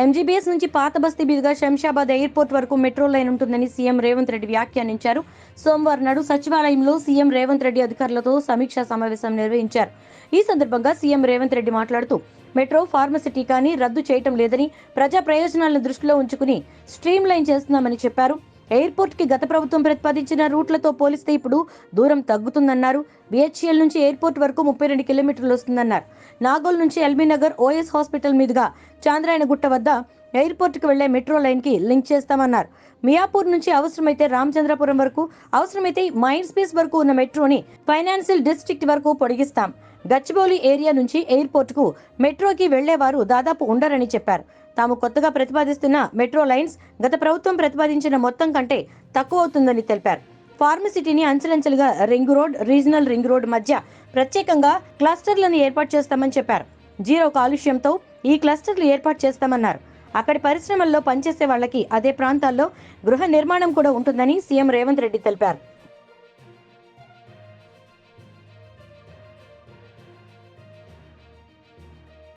MGBS నుంచి పాత బస్తీ మీదుగా శంషాబాద్ ఎయిర్పోర్ట్ వరకు మెట్రో లైన్ ఉంటుందని సీఎం రేవంత్ రెడ్డి వ్యాఖ్యానించారు. సోమవారం నాడు సచివాలయంలో సీఎం రేవంత్ రెడ్డి అధికారులతో సమీక్షా సమావేశం నిర్వహించారు. ఈ సందర్భంగా సీఎం రేవంత్ రెడ్డి మాట్లాడుతూ మెట్రో ఫార్మసిటీ కానీ రద్దు చేయటం లేదని ప్రజా ప్రయోజనాలను దృష్టిలో ఉంచుకుని స్ట్రీమ్ లైన్ చేస్తున్నామని చెప్పారు. ఎయిర్పోర్ట్కి గత ప్రభుత్వం ప్రతిపాదించిన రూట్లతో పోలిస్తే ఇప్పుడు దూరం తగ్గుతుందన్నారు. బిహెచ్ఎల్ నుంచి ఎయిర్పోర్ట్ వరకు ముప్పై రెండు కిలోమీటర్లు వస్తుందన్నారు. నాగోల్ నుంచి ఎల్బీ నగర్ ఓఎస్ హాస్పిటల్ మీదుగా చాంద్రాయణగుట్ట వద్ద ఎయిర్పోర్ట్కి వెళ్ళే మెట్రో లైన్కి లింక్ చేస్తామన్నారు. మియాపూర్ నుంచి అవసరమైతే రామచంద్రపురం వరకు అవసరమైతే మైండ్ స్పేస్ వరకు ఉన్న మెట్రోని ఫైనాన్షియల్ డిస్ట్రిక్ట్ వరకు పొడిగిస్తాం. గచ్చిబౌలి ఏరియా నుంచి ఎయిర్పోర్ట్కు మెట్రోకి వెళ్ళేవారు దాదాపు ఉండరని చెప్పారు. తాము కొత్తగా ప్రతిపాదిస్తున్న మెట్రో లైన్స్ గత ప్రభుత్వం ప్రతిపాదించిన మొత్తం కంటే తక్కువ అవుతుందని తెలిపారు. ఫార్మసిటీని అంచెలంచెలుగా ring road regional ring road మధ్య ప్రత్యేకంగా క్లస్టర్లను ఏర్పాటు చేస్తామని చెప్పారు. జీరో కాలుష్యంతో ఈ క్లస్టర్లు ఏర్పాటు చేస్తామన్నారు. అక్కడి పరిశ్రమల్లో పనిచేసే వాళ్ళకి అదే ప్రాంతాల్లో గృహ నిర్మాణం కూడా ఉంటుందని సీఎం రేవంత్ రెడ్డి తెలిపారు.